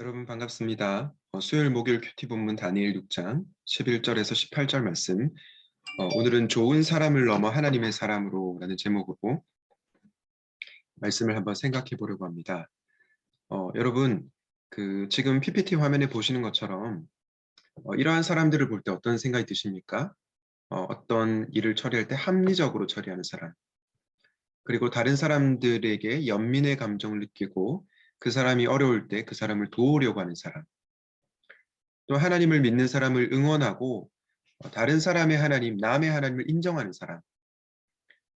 여러분 반갑습니다. 어, 수요일 목요일 큐티 본문 다니엘 6장 11절에서 18절 말씀 어, 오늘은 좋은 사람을 넘어 하나님의 사람으로 라는 제목으로 말씀을 한번 생각해 보려고 합니다. 어, 여러분 그 지금 PPT 화면에 보시는 것처럼 어, 이러한 사람들을 볼 때 어떤 생각이 드십니까? 어, 어떤 일을 처리할 때 합리적으로 처리하는 사람 그리고 다른 사람들에게 연민의 감정을 느끼고 그 사람이 어려울 때 그 사람을 도우려고 하는 사람. 또 하나님을 믿는 사람을 응원하고 어, 다른 사람의 하나님, 남의 하나님을 인정하는 사람.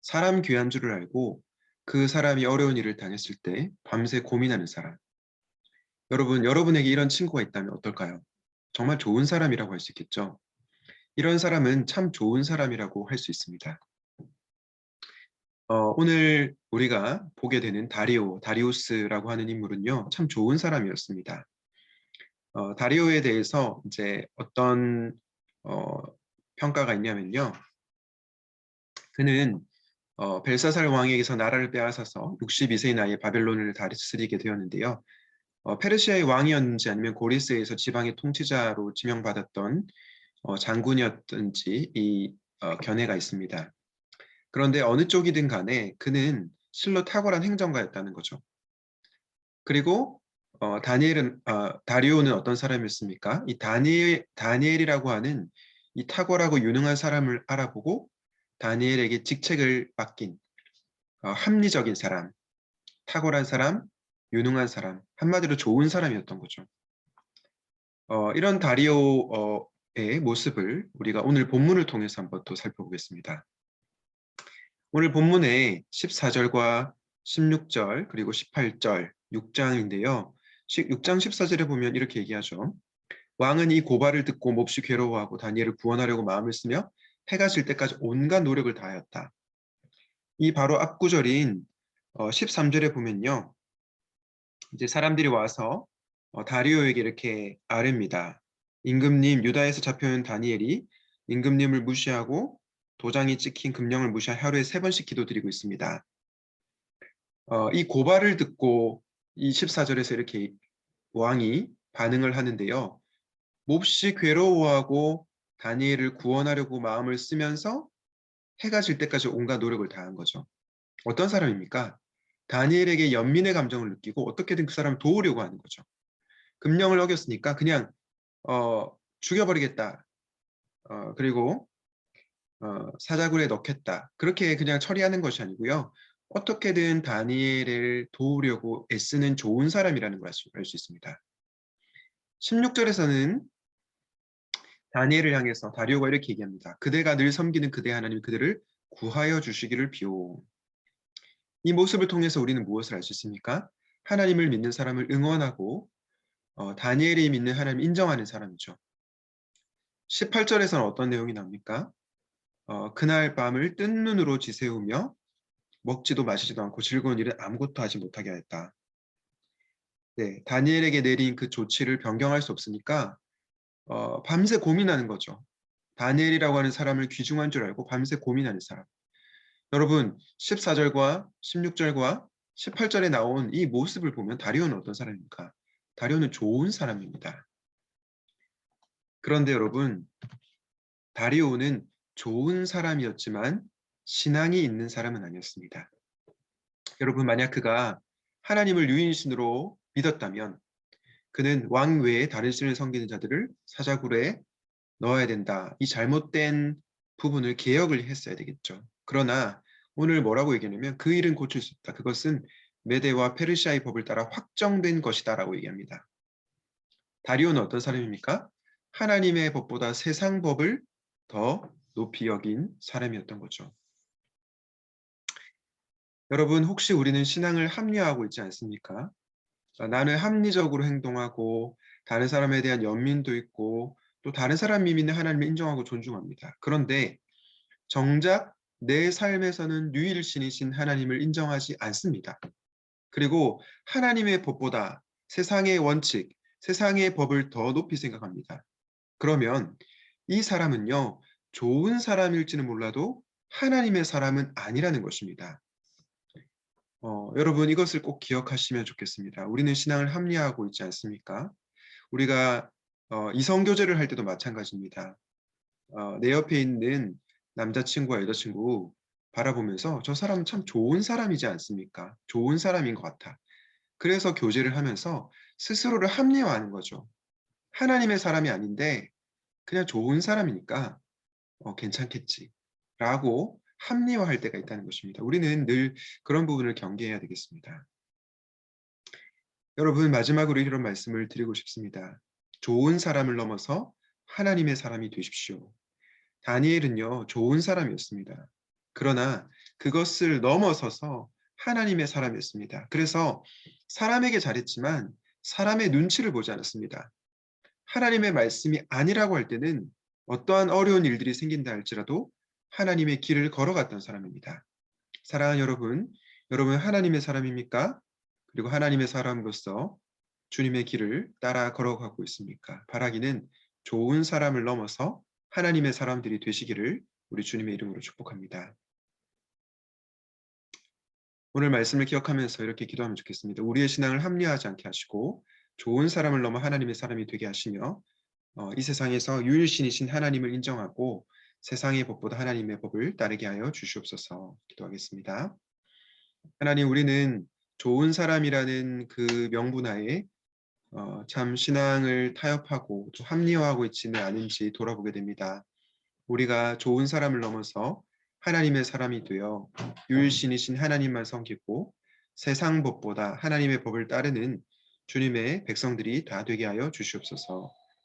사람 귀한 줄을 알고 그 사람이 어려운 일을 당했을 때 밤새 고민하는 사람. 여러분, 여러분에게 이런 친구가 있다면 어떨까요? 정말 좋은 사람이라고 할 수 있겠죠. 이런 사람은 참 좋은 사람이라고 할 수 있습니다. 어, 오늘 우리가 보게 되는 다리오, 다리우스라고 하는 인물은요, 참 좋은 사람이었습니다. 어, 다리오에 대해서 이제 어떤 어, 평가가 있냐면요. 그는 어, 벨사살 왕에게서 나라를 빼앗아서 62세의 나이에 바벨론을 다스리게 되었는데요. 어, 페르시아의 왕이었는지 아니면 고리스에서 지방의 통치자로 지명받았던 어, 장군이었든지 이 어, 견해가 있습니다. 그런데 어느 쪽이든 간에 그는 실로 탁월한 행정가였다는 거죠. 그리고 어, 다니엘은 어, 다리오는 어떤 사람이었습니까? 이 다니엘 다니엘이라고 하는 이 탁월하고 유능한 사람을 알아보고 다니엘에게 직책을 맡긴 어, 합리적인 사람, 탁월한 사람, 유능한 사람, 한마디로 좋은 사람이었던 거죠. 어, 이런 다리오의 모습을 우리가 오늘 본문을 통해서 한번 또 살펴보겠습니다. 오늘 본문에 14절과 16절 그리고 18절 6장인데요. 6장 14절에 보면 이렇게 얘기하죠. 왕은 이 고발을 듣고 몹시 괴로워하고 다니엘을 구원하려고 마음을 쓰며 해가 질 때까지 온갖 노력을 다하였다. 이 바로 앞구절인 13절에 어, 보면요. 이제 사람들이 와서 어, 다리오에게 이렇게 아릅니다. 임금님 유다에서 잡혀온 다니엘이 임금님을 무시하고 도장이 찍힌 금령을 무시한 하루에 세 번씩 기도드리고 있습니다. 어, 이 고발을 듣고 이 14절에서 이렇게 왕이 반응을 하는데요. 몹시 괴로워하고 다니엘을 구원하려고 마음을 쓰면서 해가 질 때까지 온갖 노력을 다한 거죠. 어떤 사람입니까? 다니엘에게 연민의 감정을 느끼고 어떻게든 그 사람을 도우려고 하는 거죠. 금령을 어겼으니까 그냥 어, 죽여버리겠다. 어, 그리고 어, 사자굴에 넣겠다. 그렇게 그냥 처리하는 것이 아니고요. 어떻게든 다니엘을 도우려고 애쓰는 좋은 사람이라는 걸 알 수 있습니다. 16절에서는 다니엘을 향해서 다리오가 이렇게 얘기합니다. 그대가 늘 섬기는 그대 하나님 그들을 구하여 주시기를 비오. 이 모습을 통해서 우리는 무엇을 알 수 있습니까? 하나님을 믿는 사람을 응원하고 어, 다니엘이 믿는 하나님 인정하는 사람이죠. 18절에서는 어떤 내용이 나옵니까? 어, 그날 밤을 뜬 눈으로 지새우며 먹지도 마시지도 않고 즐거운 일은 아무것도 하지 못하게 하였다. 네, 다니엘에게 내린 그 조치를 변경할 수 없으니까 어, 밤새 고민하는 거죠. 다니엘이라고 하는 사람을 귀중한 줄 알고 밤새 고민하는 사람. 여러분 14절과 16절과 18절에 나온 이 모습을 보면 다리오는 어떤 사람입니까? 다리오는 좋은 사람입니다. 그런데 여러분 다리오는 좋은 사람이었지만 신앙이 있는 사람은 아니었습니다. 여러분 만약 그가 하나님을 유인신으로 믿었다면 그는 왕 외에 다른 신을 섬기는 자들을 사자굴에 넣어야 된다. 이 잘못된 부분을 개혁을 했어야 되겠죠. 그러나 오늘 뭐라고 얘기하냐면 그 일은 고칠 수 있다. 그것은 메데와 페르시아의 법을 따라 확정된 것이다 라고 얘기합니다. 다리오는 어떤 사람입니까? 하나님의 법보다 세상 법을 더 높이 여긴 사람이었던 거죠. 여러분 혹시 우리는 신앙을 합리화하고 있지 않습니까? 나는 합리적으로 행동하고 다른 사람에 대한 연민도 있고 또 다른 사람이 믿는 하나님을 인정하고 존중합니다. 그런데 정작 내 삶에서는 유일신이신 하나님을 인정하지 않습니다. 그리고 하나님의 법보다 세상의 원칙, 세상의 법을 더 높이 생각합니다. 그러면 이 사람은요, 좋은 사람일지는 몰라도 하나님의 사람은 아니라는 것입니다. 어, 여러분 이것을 꼭 기억하시면 좋겠습니다. 우리는 신앙을 합리화하고 있지 않습니까? 우리가 어, 이성교제를 할 때도 마찬가지입니다. 어, 내 옆에 있는 남자친구와 여자친구 바라보면서 저 사람은 참 좋은 사람이지 않습니까? 좋은 사람인 것 같아. 그래서 교제를 하면서 스스로를 합리화하는 거죠. 하나님의 사람이 아닌데 그냥 좋은 사람이니까 어, 괜찮겠지. 라고 합리화할 때가 있다는 것입니다. 우리는 늘 그런 부분을 경계해야 되겠습니다. 여러분 마지막으로 이런 말씀을 드리고 싶습니다. 좋은 사람을 넘어서 하나님의 사람이 되십시오. 다니엘은요 좋은 사람이었습니다. 그러나 그것을 넘어서서 하나님의 사람이었습니다. 그래서 사람에게 잘했지만 사람의 눈치를 보지 않았습니다. 하나님의 말씀이 아니라고 할 때는 어떠한 어려운 일들이 생긴다 할지라도 하나님의 길을 걸어갔던 사람입니다. 사랑하는 여러분, 여러분 하나님의 사람입니까? 그리고 하나님의 사람으로서 주님의 길을 따라 걸어가고 있습니까? 바라기는 좋은 사람을 넘어서 하나님의 사람들이 되시기를 우리 주님의 이름으로 축복합니다. 오늘 말씀을 기억하면서 이렇게 기도하면 좋겠습니다. 우리의 신앙을 합리화하지 않게 하시고 좋은 사람을 넘어 하나님의 사람이 되게 하시며 어, 이 세상에서 유일신이신 하나님을 인정하고 세상의 법보다 하나님의 법을 따르게 하여 주시옵소서 기도하겠습니다. 하나님 우리는 좋은 사람이라는 그 명분하에 어, 참 신앙을 타협하고 좀 합리화하고 있지는 않은지 돌아보게 됩니다. 우리가 좋은 사람을 넘어서 하나님의 사람이 되어 유일신이신 하나님만 섬기고 세상 법보다 하나님의 법을 따르는 주님의 백성들이 다 되게 하여 주시옵소서.